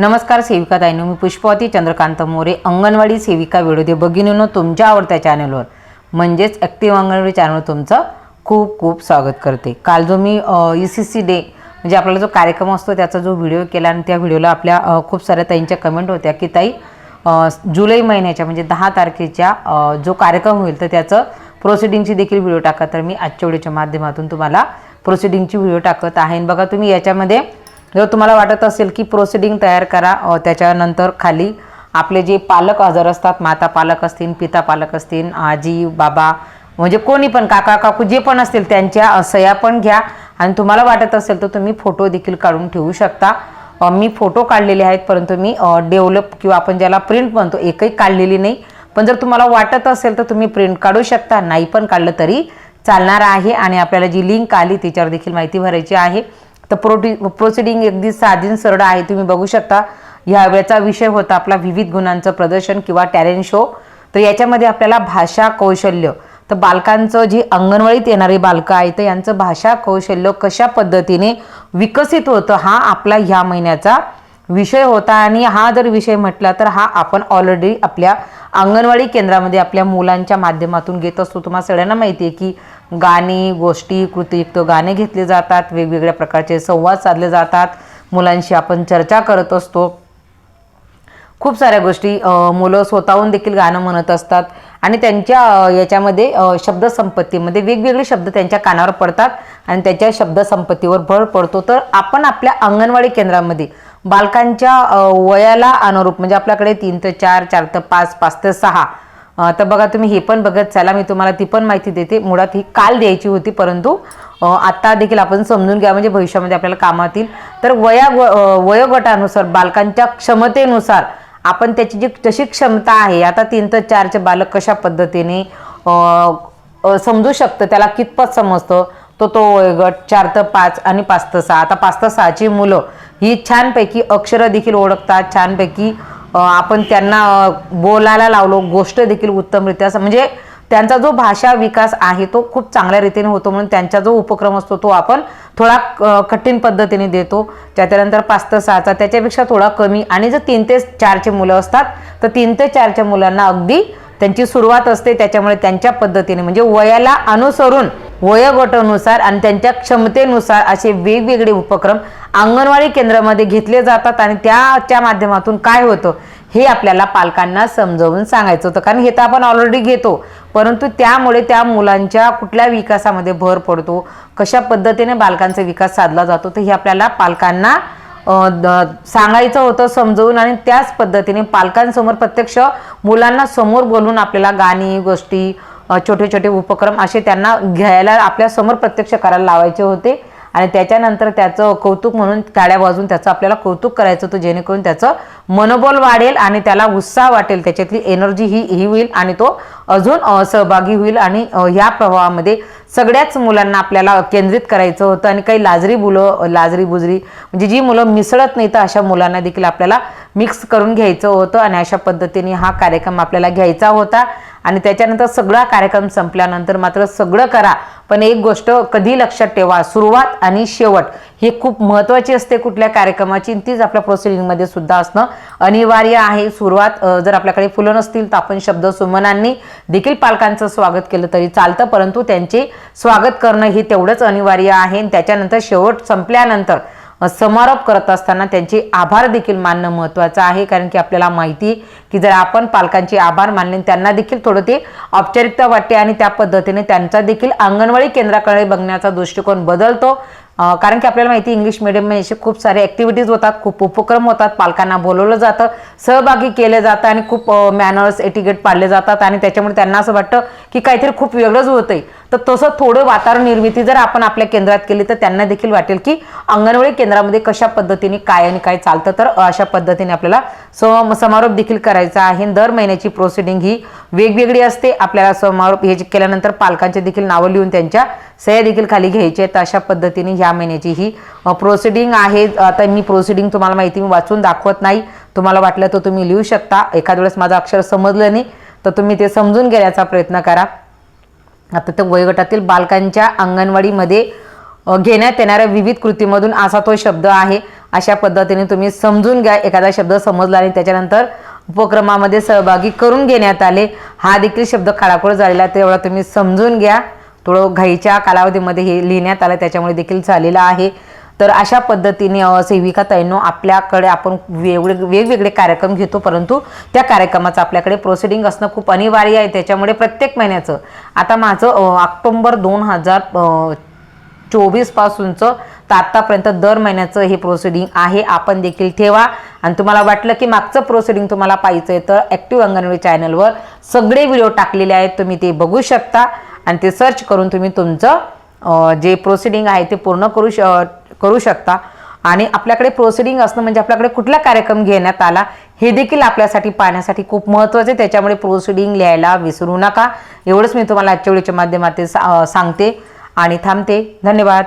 नमस्कार सेविका ताईनो. मी पुष्पवती चंद्रकांत मोरे अंगणवाडी सेविका व्हिडिओ भगिनीनो तुमच्या आवडत्या चॅनलवर म्हणजेच ॲक्टिव्ह अंगणवाडी चॅनलवर तुमचं खूप खूप स्वागत करते. काल जो मी ई सी सी डे म्हणजे आपल्याला जो कार्यक्रम असतो त्याचा जो व्हिडिओ केला आणि त्या व्हिडिओला आपल्या खूप साऱ्या ताईंच्या कमेंट होत्या की ताई जुलै महिन्याच्या म्हणजे दहा तारखेच्या जो कार्यक्रम होईल तर त्याचं प्रोसिडिंगची देखील व्हिडिओ टाका. तर मी आजच्या व्हिडिओच्या माध्यमातून तुम्हाला प्रोसिडिंगची व्हिडिओ टाकत आहे. आणि बघा तुम्ही याच्यामध्ये जर तुम्हाला वाटत असेल की प्रोसिडिंग तयार करा त्याच्यानंतर खाली आपले जे पालक हजर असतात माता पालक असतील पिता पालक असतील आजी बाबा म्हणजे कोणी पण काका काकू जे पण असतील त्यांच्या सया पण घ्या. आणि तुम्हाला वाटत असेल तर तुम्ही फोटो देखील काढून ठेवू शकता. मी फोटो काढलेले आहेत परंतु मी डेव्हलप किंवा आपण ज्याला प्रिंट म्हणतो एकही काढलेली नाही. पण जर तुम्हाला वाटत असेल तर तुम्ही प्रिंट काढू शकता नाही पण काढलं तरी चालणार आहे. आणि आपल्याला जी लिंक आली त्याच्यावर देखील माहिती भरायची आहे. तर प्रोटी प्रोसिडिंग अगदी साधीन सरळ आहे. तुम्ही बघू शकता ह्या वेळेचा विषय होता आपला विविध गुणांचं प्रदर्शन किंवा टॅलेंट शो तर याच्यामध्ये आपल्याला भाषा कौशल्य तर बालकांचं जी अंगणवाडीत येणारी बालकं आहेत तर यांचं भाषा कौशल्य कशा पद्धतीने विकसित होतं हा आपला ह्या महिन्याचा विषय होता. आणि हा जर विषय म्हटला तर हा आपण ऑलरेडी आपल्या अंगणवाडी केंद्रामध्ये आपल्या मुलांच्या माध्यमातून घेत असतो. तुम्हाला सगळ्यांना माहिती आहे की गाणी गोष्टी कृतीयुक्त गाणे घेतले जातात वेगवेगळ्या प्रकारचे संवाद साधले जातात. मुलांशी आपण चर्चा करत असतो. खूप साऱ्या गोष्टी मुलं स्वतःहून देखील गाणं म्हणत असतात आणि त्यांच्या याच्यामध्ये शब्दसंपत्तीमध्ये वेगवेगळे शब्द त्यांच्या कानावर पडतात आणि त्याच्या शब्दसंपत्तीवर भर पडतो. तर आपण आपल्या अंगणवाडी केंद्रामध्ये बालकांच्या वयाला अनुरूप म्हणजे आपल्याकडे तीन ते चार चार ते पाच पाच ते सहा तर बघा तुम्ही हे पण बघत चला मी तुम्हाला ती पण माहिती देते. मुळात ही काल द्यायची होती परंतु आत्ता देखील आपण समजून घ्या म्हणजे भविष्यामध्ये आपल्याला कामात येईल तर वया वयोगटानुसार बालकांच्या क्षमतेनुसार आपण त्याची जी जशी क्षमता आहे आता तीन तर चारचे बालक कशा पद्धतीने समजू शकतं त्याला कितपत समजतं? तो तो वयोगट चार तर पाच आणि पाच तर सहा. आता पाच तर सहाची मुलं ही छानपैकी अक्षरं देखील ओळखतात छानपैकी आपण त्यांना बोलायला लावलो गोष्ट देखील उत्तमरित्या. म्हणजे त्यांचा जो भाषा विकास आहे तो खूप चांगल्या रीतीने होतो म्हणून त्यांचा जो उपक्रम असतो तो आपण थोडा कठीण पद्धतीने देतो. त्याच्यानंतर पाच ते सहाचा त्याच्यापेक्षा थोडा कमी. आणि जर तीन ते चारचे मुलं असतात तर तीन ते चारच्या मुलांना अगदी त्यांची सुरुवात असते. त्याच्यामुळे त्यांच्या पद्धतीने म्हणजे वयाला अनुसरून वयोगटानुसार आणि त्यांच्या क्षमतेनुसार असे वेगवेगळे उपक्रम अंगणवाडी केंद्रामध्ये घेतले जातात आणि त्याच्या माध्यमातून काय होतं हे आपल्याला पालकांना समजावून सांगायचं होतं. कारण हे तर आपण ऑलरेडी घेतो. परंतु त्यामुळे त्या मुलांच्या कुठल्या विकासामध्ये भर पडतो? कशा पद्धतीने बालकांचा विकास साधला जातो? तर हे आपल्याला पालकांना द- सांगायचं होतं समजवून आणि त्याच पद्धतीने पालकांसमोर प्रत्यक्ष मुलांना समोर बोलून आपल्याला गाणी गोष्टी छोटे छोटे उपक्रम असे त्यांना घ्यायला आपल्यासमोर प्रत्यक्ष करायला लावायचे होते. आणि त्याच्यानंतर त्याचं कौतुक म्हणून काड्या वाजून त्याचं आपल्याला कौतुक करायचं होतं. जेणेकरून त्याचं मनोबल वाढेल आणि त्याला उत्साह वाटेल. त्याच्यातली एनर्जी ही ही होईल आणि तो अजून सहभागी होईल. आणि ह्या प्रवाहामध्ये सगळ्याच मुलांना आपल्याला केंद्रित करायचं होतं. आणि काही लाजरी मुलं लाजरी बुजरी म्हणजे जी मुलं मिसळत नाही तर अशा मुलांना देखील आपल्याला मिक्स करून घ्यायचं होतं. आणि अशा पद्धतीने हा कार्यक्रम आपल्याला घ्यायचा होता. आणि त्याच्यानंतर सगळा कार्यक्रम संपल्यानंतर मात्र सगळं करा. पण एक गोष्ट कधी लक्षात ठेवा सुरुवात आणि शेवट ही खूप महत्त्वाची असते कुठल्या कार्यक्रमाची तीच आपल्या प्रोसिडिंगमध्ये सुद्धा असणं अनिवार्य आहे. सुरुवात जर आपल्याकडे फुलं नसतील तर आपण शब्द सुमनांनी देखील पालकांचं स्वागत केलं तरी चालतं परंतु त्यांचे स्वागत करणं हे तेवढंच अनिवार्य आहे. आणि त्याच्यानंतर शेवट संपल्यानंतर समारोप करत असताना त्यांचे आभार देखील मानणं महत्त्वाचं आहे. कारण की आपल्याला माहिती की जर आपण पालकांचे आभार मानले त्यांना देखील थोडं ते औपचारिकता वाटते आणि त्या पद्धतीने त्यांचा देखील अंगणवाडी केंद्राकडे बघण्याचा दृष्टिकोन बदलतो. कारण की आपल्याला माहिती इंग्लिश मिडियममध्ये असे खूप सारे ॲक्टिव्हिटीज होतात खूप उपक्रम होतात पालकांना बोलवलं जातं सहभागी केले जातं आणि खूप मॅनर्स एटिकेट पाडले जातात आणि त्याच्यामुळे त्यांना असं वाटतं की काहीतरी खूप वेगळंच होतंय. तर तसं थोडं वातावरण निर्मिती जर आपण आपल्या केंद्रात केली तर त्यांना देखील वाटेल की अंगणवाडी केंद्रामध्ये कशा पद्धतीने काय आणि काय चालतं. तर अशा पद्धतीने आपल्याला सम समारोप देखील करायचा आहे. दर महिन्याची प्रोसिडिंग ही वेगवेगळी असते. आपल्याला समारोप हे जे केल्यानंतर पालकांचे देखील नावं लिहून त्यांच्या सह्या देखील खाली घ्यायचे आहेत. तर अशा पद्धतीने ह्या महिन्याची ही प्रोसिडिंग आहे. आता मी प्रोसिडिंग तुम्हाला माहिती मी वाचून दाखवत नाही. तुम्हाला वाटलं तर तुम्ही लिहू शकता. एखाद्या वेळेस माझं अक्षर समजलं नाही तर तुम्ही ते समजून घेण्याचा प्रयत्न करा. आता त्या वयोगटातील बालकांच्या अंगणवाडीमध्ये घेण्यात येणाऱ्या विविध कृतीमधून असा तो शब्द आहे. अशा पद्धतीने तुम्ही समजून घ्या एखादा शब्द समजला आणि त्याच्यानंतर उपक्रमामध्ये सहभागी करून घेण्यात आले. हा देखील शब्द खाडाखोड झालेला तेवढा तुम्ही समजून घ्या. थोडं घाईच्या कालावधीमध्ये हे लिहिण्यात आलं त्याच्यामुळे देखील झालेलं आहे. तर अशा पद्धतीने सेविका ताईंनो आपल्याकडे आपण वेगळे वेगवेगळे कार्यक्रम घेतो. परंतु त्या कार्यक्रमाचं आपल्याकडे प्रोसिडिंग असणं खूप अनिवार्य आहे. त्याच्यामुळे प्रत्येक महिन्याचं आता माझं ऑक्टोंबर दोन हजार चोवीसपासूनचं तर आत्तापर्यंत दर महिन्याचं हे प्रोसिडिंग आहे. आपण देखील ठेवा. आणि तुम्हाला वाटलं की मागचं प्रोसिडिंग तुम्हाला पाहिजे आहे तर ॲक्टिव्ह अंगणवाडी चॅनलवर सगळे व्हिडिओ टाकलेले आहेत. तुम्ही ते बघू शकता. आणि ते सर्च करून तुम्ही तुमचं जे प्रोसिडिंग आहे ते पूर्ण करू श करू शकता. आणि आपल्याकडे प्रोसिडिंग असणं म्हणजे आपल्याकडे कुठला कार्यक्रम घेण्यात आला हे देखील आपल्यासाठी पाहण्यासाठी खूप महत्त्वाचं. आहे त्याच्यामुळे प्रोसिडिंग लिहायला विसरू नका. एवढंच मी तुम्हाला आजच्या वेळेच्या माध्यमातून सांगते आणि थांबते. धन्यवाद.